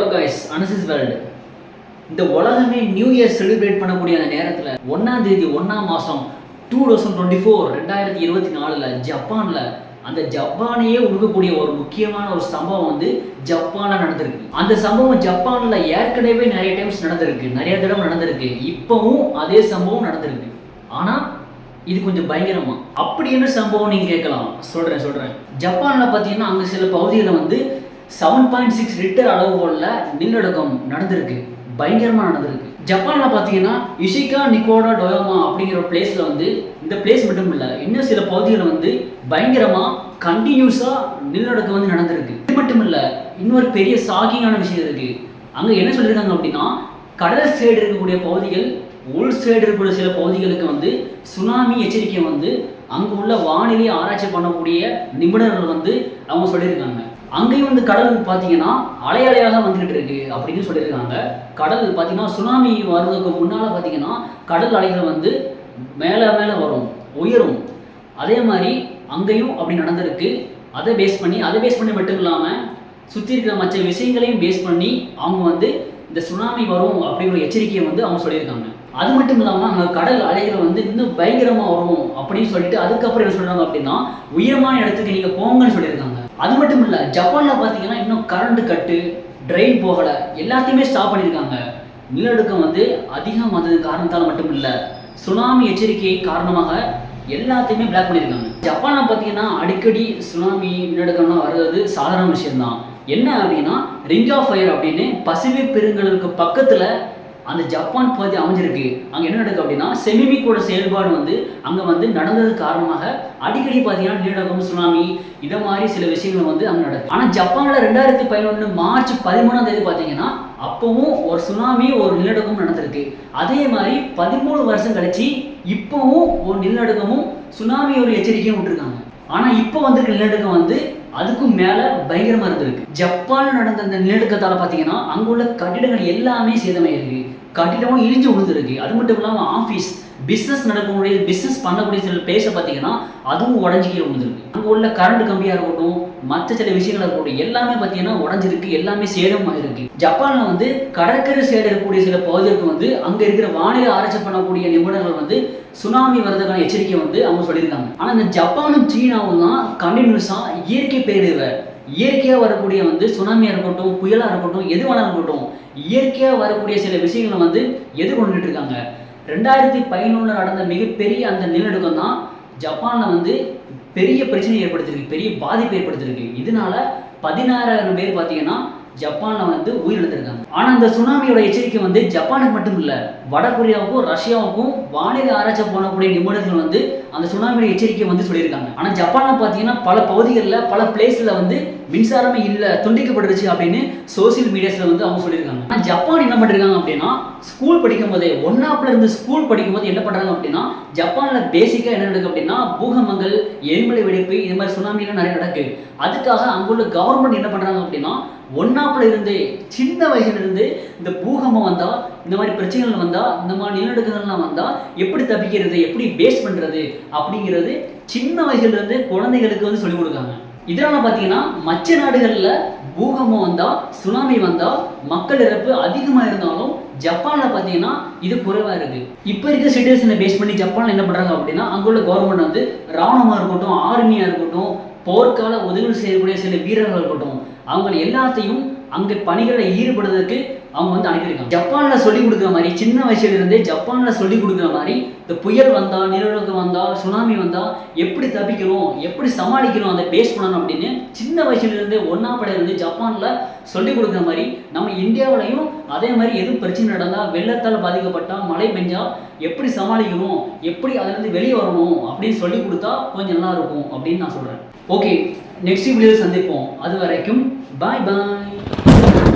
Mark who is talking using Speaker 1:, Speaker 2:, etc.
Speaker 1: Hello guys அனசிஸ் world இந்த உலகமே new year celebrate பண்ணக்கூடிய அந்த நேரத்தில் ஒன்றாம் தேதி ஒன்றாம் மாதம் டூ தௌசண்ட் டுவெண்ட்டி ஃபோர் ரெண்டாயிரத்தி இருபத்தி நாலில் ஜப்பானில் அந்த ஜப்பானையே உருகக்கூடிய ஒரு முக்கியமான ஒரு சம்பவம் வந்து ஜப்பானில் நடந்திருக்கு. அந்த சம்பவம் ஜப்பானில் ஏற்கனவே நிறைய டைம்ஸ் நடந்திருக்கு. நிறைய தடவை நடந்திருக்கு. இப்போவும் அதே சம்பவம் நடந்திருக்கு. ஆனால் இது கொஞ்சம் பயங்கரமா. அப்படி என்ன சம்பவம் நீங்க கேட்கலாம்? சொல்றேன் சொல்றேன். ஜப்பானில் பாத்தீங்கன்னா அங்கே சில பகுதிகளில் வந்து செவன் பாயிண்ட் சிக்ஸ் லிட்டர் அளவுகோல்ல நிலநடுக்கம் நடந்திருக்கு. பயங்கரமாக நடந்திருக்கு. ஜப்பானில் பார்த்தீங்கன்னா இஷிகா நிக்கோடா டொயோமா அப்படிங்கிற பிளேஸில் வந்து இந்த பிளேஸ் மட்டும் இல்லை இன்னும் சில பகுதிகளில் வந்து பயங்கரமாக கண்டினியூஸாக நிலநடுக்கம் வந்து நடந்திருக்கு. இது மட்டும் இல்லை இன்னொரு பெரிய ஷாக்கிங்கான விஷயம் இருக்குது அங்கே என்ன சொல்லியிருக்காங்க அப்படின்னா கடல் சைடு இருக்கக்கூடிய பகுதிகள் உள் சைடு இருக்கக்கூடிய சில பகுதிகளுக்கு வந்து சுனாமி எச்சரிக்கை வந்து அங்கே உள்ள வானிலை ஆராய்ச்சி பண்ணக்கூடிய நிபுணர்கள் வந்து அவங்க சொல்லியிருக்காங்க. அங்கேயும் வந்து கடல் பார்த்தீங்கன்னா அலை அலையாக வந்துகிட்டு இருக்கு அப்படின்னு சொல்லியிருக்காங்க. கடல் பார்த்தீங்கன்னா சுனாமி வர்றதுக்கு முன்னால் பார்த்தீங்கன்னா கடல் அலைகள் வந்து மேலே மேலே வரும் உயரும். அதே மாதிரி அங்கேயும் அப்படி நடந்திருக்கு. அதை பேஸ் பண்ணி அதை பேஸ் பண்ணி மட்டும் இல்லாமல் சுற்றி இருக்கிற மற்ற விஷயங்களையும் பேஸ் பண்ணி அவங்க வந்து இந்த சுனாமி வரும் அப்படிங்கிற எச்சரிக்கையை வந்து அவங்க சொல்லியிருக்காங்க. அது மட்டும் இல்லாமல் அங்கே கடல் அலைகள் வந்து இன்னும் பயங்கரமாக வரும் அப்படின்னு சொல்லிட்டு அதுக்கப்புறம் என்ன சொல்கிறாங்க அப்படின்னா உயரமான இடத்துக்கு நீங்கள் போங்கன்னு சொல்லியிருக்காங்க. அது மட்டும் இல்லை ஜப்பானில் பார்த்தீங்கன்னா இன்னும் கரண்ட் கட்டு ட்ரெயின் போகலை எல்லாத்தையுமே ஸ்டாப் பண்ணியிருக்காங்க நிலநடுக்கம் வந்து அதிகம் வந்தது காரணத்தால் மட்டும் இல்லை சுனாமி எச்சரிக்கை காரணமாக எல்லாத்தையுமே பிளாக் பண்ணியிருக்காங்க ஜப்பானில் பார்த்தீங்கன்னா அடிக்கடி சுனாமி நிலநடுக்கம்லாம் வர்றது சாதாரண விஷயம்தான். என்ன அப்படின்னா ரிங் ஆஃப் ஃபயர் அப்படின்னு பசிபிக் பெருங்கடலுக்கு பக்கத்தில் அந்த ஜப்பான் பகுதி அமைஞ்சிருக்கு. அங்கே என்ன நடக்குது அப்படின்னா செமிமிக்கோட செயல்பாடு வந்து அங்கே வந்து நடந்தது காரணமாக அடிக்கடி பார்த்தீங்கன்னா நிலநடுக்கம் சுனாமி இதை மாதிரி சில விஷயங்கள் வந்து அங்கே நடக்கும் ஆனால் ஜப்பானில் ரெண்டாயிரத்தி பதினொன்று மார்ச் பதிமூணாம் தேதி பார்த்தீங்கன்னா அப்பவும் ஒரு சுனாமி ஒரு நிலநடுக்கமும் நடந்திருக்கு. அதே மாதிரி பதிமூணு வருஷம் கழிச்சு இப்போவும் ஒரு நிலநடுக்கமும் சுனாமி ஒரு எச்சரிக்கையும் விட்டுருக்காங்க. ஆனால் இப்போ வந்திருக்க நிலநடுக்கம் வந்து அதுக்கும் மேலே பயங்கரமாக இருந்திருக்கு ஜப்பான் நடந்த அந்த நிலநடுக்கத்தால் பார்த்தீங்கன்னா அங்கே உள்ள கட்டிடங்கள் எல்லாமே சேதமாயிருக்கு கட்டிடமும் இடிஞ்சு விழுந்துருக்கு. அது மட்டும் இல்லாமல் ஆஃபீஸ் பிஸ்னஸ் நடக்கக்கூடிய பிஸ்னஸ் பண்ணக்கூடிய சில பிளேஸை பார்த்தீங்கன்னா அதுவும் உடஞ்சிக்கே விழுந்துருக்கு. அங்கே உள்ள கரண்ட் கம்பியாக இருக்கட்டும் மற்ற சில விஷயங்கள் இருக்கக்கூடிய எல்லாமே பார்த்தீங்கன்னா உடஞ்சிருக்கு எல்லாமே சேதமாக இருக்கு. ஜப்பானில் வந்து கடற்கரை சைடு இருக்கக்கூடிய சில பகுதிகளுக்கு வந்து அங்கே இருக்கிற வானிலை ஆராய்ச்சி பண்ணக்கூடிய நிபுணர்கள் வந்து சுனாமி வர்றதுக்கான எச்சரிக்கை வந்து அவங்க சொல்லியிருக்காங்க. ஆனால் இந்த ஜப்பானும் சீனாவும் தான் கண்டினியூஸாக இயற்கை பேரிடர் இயற்கையாக வரக்கூடிய வந்து சுனாமியாக இருக்கட்டும் புயலாக இருக்கட்டும் எது வேணாலும் இருக்கட்டும் இயற்கையாக வரக்கூடிய சில விஷயங்களை வந்து எதிர்கொண்டுட்டு இருக்காங்க. ரெண்டாயிரத்தி பதினொன்று நடந்த மிகப்பெரிய அந்த நிலநடுக்கம் தான் ஜப்பானில் வந்து பெரிய பிரச்சனை ஏற்படுத்திருக்கு பெரிய பாதிப்பு ஏற்படுத்திருக்கு இதனால பதினாறாயிரம் பேர் பார்த்தீங்கன்னா ஜப்பானில் வந்து உயிரிழந்திருக்காங்க. ஆனால் இந்த சுனாமியோட எச்சரிக்கை வந்து ஜப்பானுக்கு மட்டும் இல்லை வடகொரியாவுக்கும் ரஷ்யாவுக்கும் வானிலை ஆராய்ச்சி போனக்கூடிய நிபுணர்கள் வந்து அந்த சுனாமியோட எச்சரிக்கை வந்து சொல்லியிருக்காங்க. ஆனால் ஜப்பானில் பார்த்தீங்கன்னா பல பகுதிகளில் பல பிளேஸில் வந்து மின்சாரமே இல்லை துண்டிக்கப்பட்டுருச்சு அப்படின்னு சோசியல் மீடியாஸில் வந்து அவங்க சொல்லியிருக்காங்க. ஜப்பான் என்ன பண்ணிருக்காங்க அப்படின்னா ஸ்கூல் படிக்கும் போதே ஒன்னாப்ல இருந்து ஸ்கூல் படிக்கும் போது என்ன பண்ணுறாங்க அப்படின்னா ஜப்பானில் பேசிக்காக என்ன நடக்கும் அப்படின்னா பூகம்பங்கள் எரிமலை வெடிப்பு இது மாதிரி சுனாமிலாம் நிறைய நடக்குது அதுக்காக அங்குள்ள கவர்மெண்ட் என்ன பண்ணுறாங்க அப்படின்னா ஒன்னாப்புல இருந்து சின்ன வயசுல இருந்து இந்த பூகம்பம் வந்தா இந்த மாதிரி பிரச்சனைகள் வந்தா இந்த மாதிரி நிலநடுக்கங்கள்லாம் வந்தா எப்படி தப்பிக்கிறது எப்படி பேஸ் பண்றது அப்படிங்கிறது சின்ன வயசுல இருந்து குழந்தைகளுக்கு வந்து சொல்லிக் கொடுக்காங்க இதனால் பார்த்தீங்கன்னா மற்ற நாடுகளில் பூகம்பம் வந்தால் சுனாமி வந்தால் மக்கள் இறப்பு அதிகமாக இருந்தாலும் ஜப்பானில் பார்த்தீங்கன்னா இது குறைவாக இருக்குது இப்போ இருக்க சுச்சுவேஷனை பேஸ் பண்ணி ஜப்பானில் என்ன பண்ணுறாங்க அப்படின்னா அங்குள்ள கவர்மெண்ட் வந்து ராணுவமாக இருக்கட்டும் ஆர்மியாக இருக்கட்டும் போர்க்கால உதவி செய்யக்கூடிய சில வீரர்கள் இருக்கட்டும் அவங்க எல்லாத்தையும் அங்கே பணிகளில் ஈடுபடுவதற்கு அவங்க வந்து அனுப்பியிருக்காங்க. ஜப்பானில் சொல்லிக் கொடுக்குற மாதிரி சின்ன வயசுலேருந்தே ஜப்பானில் சொல்லி கொடுக்குற மாதிரி இந்த புயல் வந்தால் நிலநடுக்கம் வந்தால் சுனாமி வந்தால் எப்படி தப்பிக்கணும் எப்படி சமாளிக்கணும் அதை பேஸ் பண்ணணும் அப்படின்னு சின்ன வயசுலேருந்தே ஒன்றா படையிலேருந்து இருந்து ஜப்பானில் சொல்லிக் கொடுக்குற மாதிரி நம்ம இந்தியாவிலையும் அதே மாதிரி எதுவும் பிரச்சனை நடந்தால் வெள்ளத்தால் பாதிக்கப்பட்டால் மழை பெஞ்சால் எப்படி சமாளிக்கணும் எப்படி அதுலேருந்து வெளியே வரணும் அப்படின்னு சொல்லி கொடுத்தா கொஞ்சம் நல்லா இருக்கும் அப்படின்னு நான் சொல்கிறேன் ஓகே நெக்ஸ்ட் வீடியோ சந்திப்போம். அது வரைக்கும் பாய் பாய்